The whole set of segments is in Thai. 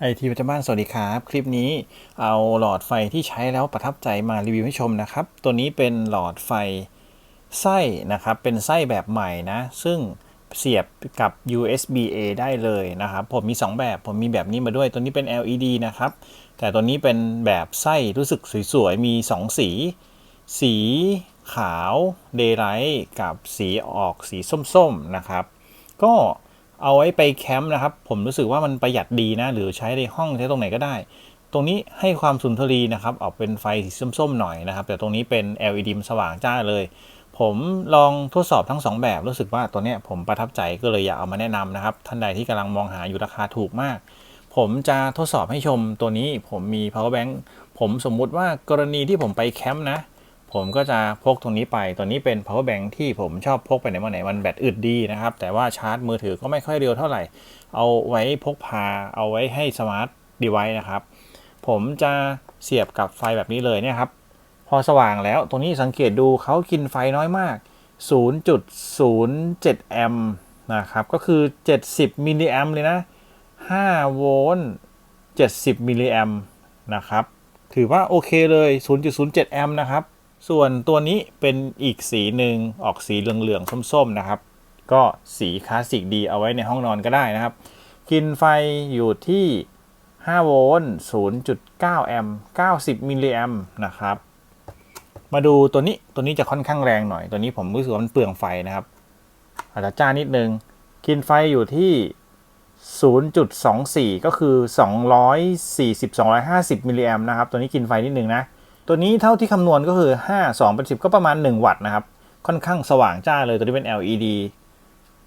ไอทีประจำบ้านสวัสดีครับ คลิปนี้เอาหลอดไฟที่ใช้แล้วประทับใจมารีวิวให้ชมนะครับ ตัวนี้เป็นหลอดไฟไส้นะครับ เป็นไส้แบบใหม่นะ ซึ่งเสียบกับ USB A ได้เลยนะครับ ผมมี 2 แบบ ผมมีแบบนี้มาด้วย ตัวนี้เป็น LED นะครับ แต่ตัวนี้เป็นแบบไส้รู้สึกสวยๆ มี 2 สี สีขาวเดย์ไลท์กับสีออกสีส้มๆ นะครับ ก็ เอาไว้ไปแคมป์นะครับ ผมรู้สึกว่ามันประหยัดดีนะ หรือใช้ในห้องใช้ตรงไหนก็ได้ ตรงนี้ให้ความสุนทรีนะครับ ออกเป็นไฟสีส้มๆหน่อยนะครับ แต่ตรงนี้เป็น LED สว่างจ้าเลย ผมลองทดสอบทั้ง 2 แบบรู้สึกว่าตัวเนี้ยผมประทับใจก็เลยอยากเอามาแนะนำนะครับ ท่านใดที่กำลังมองหาอยู่ราคาถูกมาก ผมจะทดสอบให้ชมตัวนี้ผมมี power bank ผมสมมุติว่ากรณีที่ผมไปแคมป์นะ ผมก็จะพกตรงนี้ไป ตัวนี้เป็น power bank ที่ผมชอบพกไปไหนมาไหน มันแบตอึดดีนะครับ แต่ว่าชาร์จมือถือก็ไม่ค่อยเร็วเท่าไหร่ เอาไว้พกพา เอาไว้ให้สมาร์ทดีไว c e นะครับ ผมจะเสียบกับไฟแบบนี้เลยเนี่ยครับ พอสว่างแล้วตรงนี้สังเกตดูเขากินไฟน้อยมาก 0.07 แอมป์นะครับ ก็คือ 70 มิลลิแอมป์เลยนะ 5 โวลต์ 70 มิลลิแอมป์นะครับ ถือว่าโอเคเลย 0.07 แอมป์นะครับ ส่วนตัวนี้เป็นอีกสีหนึ่งออกสีเหลืองๆส้มๆนะครับ ก็สีคลาสสิกดีเอาไว้ในห้องนอนก็ได้นะครับ กินไฟอยู่ที่ 5 โวลต์ 0.9 แอมป์ 90 มิลลิแอมป์นะครับ มาดูตัวนี้ ตัวนี้จะค่อนข้างแรงหน่อย ตัวนี้ผมรู้สึกว่ามันเปลืองไฟนะครับ อาจจะจ้านิดนึง กินไฟอยู่ที่ 0.24 ก็คือ 240-250 มิลลิแอมป์นะครับ ตัวนี้กินไฟนิดนึงนะ ตัวนี้เท่าที่คำนวณก็คือ 5 2เป็น10 ก็ประมาณ 1 วัตต์นะครับ ค่อนข้างสว่างจ้าเลยตัวนี้เป็น LED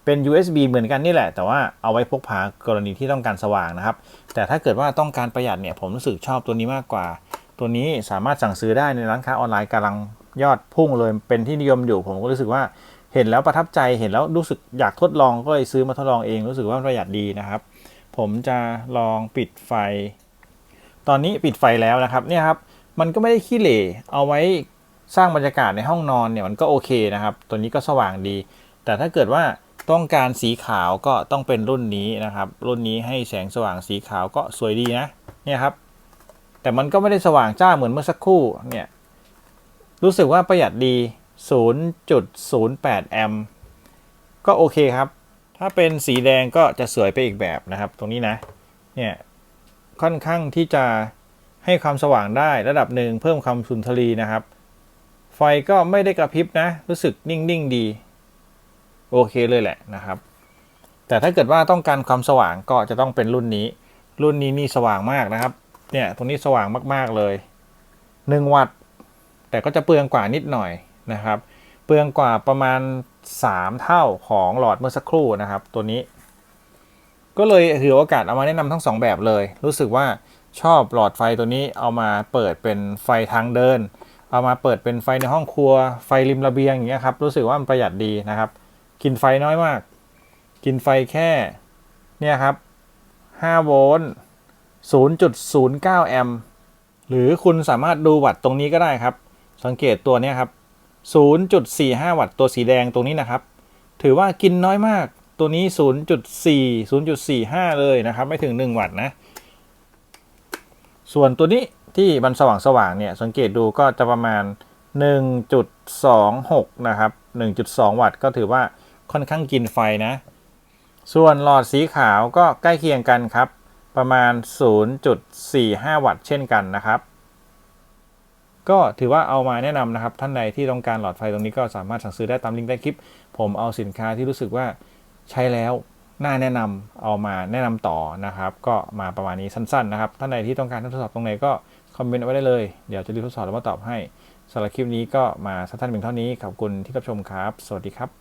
เป็น USB เหมือนกันนี่แหละ แต่ว่าเอาไว้พกพากรณีที่ต้องการสว่างนะครับ แต่ถ้าเกิดว่าต้องการประหยัดเนี่ยผมรู้สึกชอบตัวนี้มากกว่า ตัวนี้สามารถสั่งซื้อได้ในร้านค้าออนไลน์กำลังยอดพุ่งเลยเป็นที่นิยมอยู่ ผมก็รู้สึกว่าเห็นแล้วประทับใจเห็นแล้วรู้สึกอยากทดลองก็เลยซื้อมาทดลองเองรู้สึกว่าประหยัดดีนะครับ ผมจะลองปิดไฟ ตอนนี้ปิดไฟแล้วนะครับเนี่ยครับ มันก็ไม่ได้ขี้เหร่เอาไว้สร้างบรรยากาศในห้องนอนเนี่ยมันก็โอเคนะครับ ตัวนี้ก็สว่างดี แต่ถ้าเกิดว่าต้องการสีขาวก็ต้องเป็นรุ่นนี้นะครับ รุ่นนี้ให้แสงสว่างสีขาวก็สวยดีนะเนี่ยครับ แต่มันก็ไม่ได้สว่างจ้าเหมือนเมื่อสักครู่เนี่ยรู้สึกว่าประหยัดดี 0.08 แอมป์ก็โอเคครับ ถ้าเป็นสีแดงก็จะสวยไปอีกแบบนะครับ ตรงนี้นะเนี่ยค่อนข้างที่จะ ให้ความสว่างได้ระดับหนึ่งเพิ่มความสุนทรีนะครับ ไฟก็ไม่ได้กระพริบนะ รู้สึกนิ่ง ๆ ดี โอเคเลยแหละนะครับ แต่ถ้าเกิดว่าต้องการความสว่างก็จะต้องเป็นรุ่นนี้ รุ่นนี้นี่สว่างมากนะครับ เนี่ยตรงนี้สว่างมากๆเลย 1 วัตต์ แต่ก็จะเปลืองกว่านิดหน่อยนะครับ เปลืองกว่าประมาณ 3 เท่าของหลอดเมื่อสักครู่นะครับ ตัวนี้ ก็เลยถือโอกาสเอามาแนะนำทั้ง 2 แบบเลย รู้สึกว่า ชอบหลอดไฟตัวนี้เอามาเปิดเป็นไฟทางเดิน เอามาเปิดเป็นไฟในห้องครัวไฟริมระเบียงอย่างเงี้ยครับรู้สึกว่ามันประหยัดดีนะครับ กินไฟน้อยมาก กินไฟแค่เนี่ยครับ5โวลต์0.09 แอมป์หรือคุณสามารถดูวัตต์ตรงนี้ก็ได้ครับ สังเกตตัวเนี้ยครับ 0.45 วัตต์ตัวสีแดงตรงนี้นะครับ ถือว่ากินน้อยมากตัวนี้ 0.4 0.45 เลยนะครับ ไม่ถึง 1 วัตต์นะ ส่วนตัวนี้ที่มันสว่างสว่างๆเนี่ยสังเกตดูก็จะประมาณ 1.26 นะครับ 1.2 วัตต์ก็ถือว่าค่อนข้างกินไฟนะ ส่วนหลอดสีขาวก็ใกล้เคียงกันครับ ประมาณ 0.45 วัตต์เช่นกันนะครับ ก็ถือว่าเอามาแนะนำนะครับ ท่านใดที่ต้องการหลอดไฟตรงนี้ก็สามารถสั่งซื้อได้ตามลิงก์ใต้คลิป ผมเอาสินค้าที่รู้สึกว่าใช้แล้ว น่าแนะนำเอามาแนะนำต่อนะครับ ก็มาประมาณนี้สั้นๆนะครับท่านใดที่ต้องการทดสอบตรงไหนก็คอมเมนต์ไว้ได้เลย เดี๋ยวจะรีบทดสอบแล้วมาตอบให้สำหรับคลิปนี้ก็มาสั้นๆเพียงเท่านี้ขอบคุณที่รับชมครับ สวัสดีครับ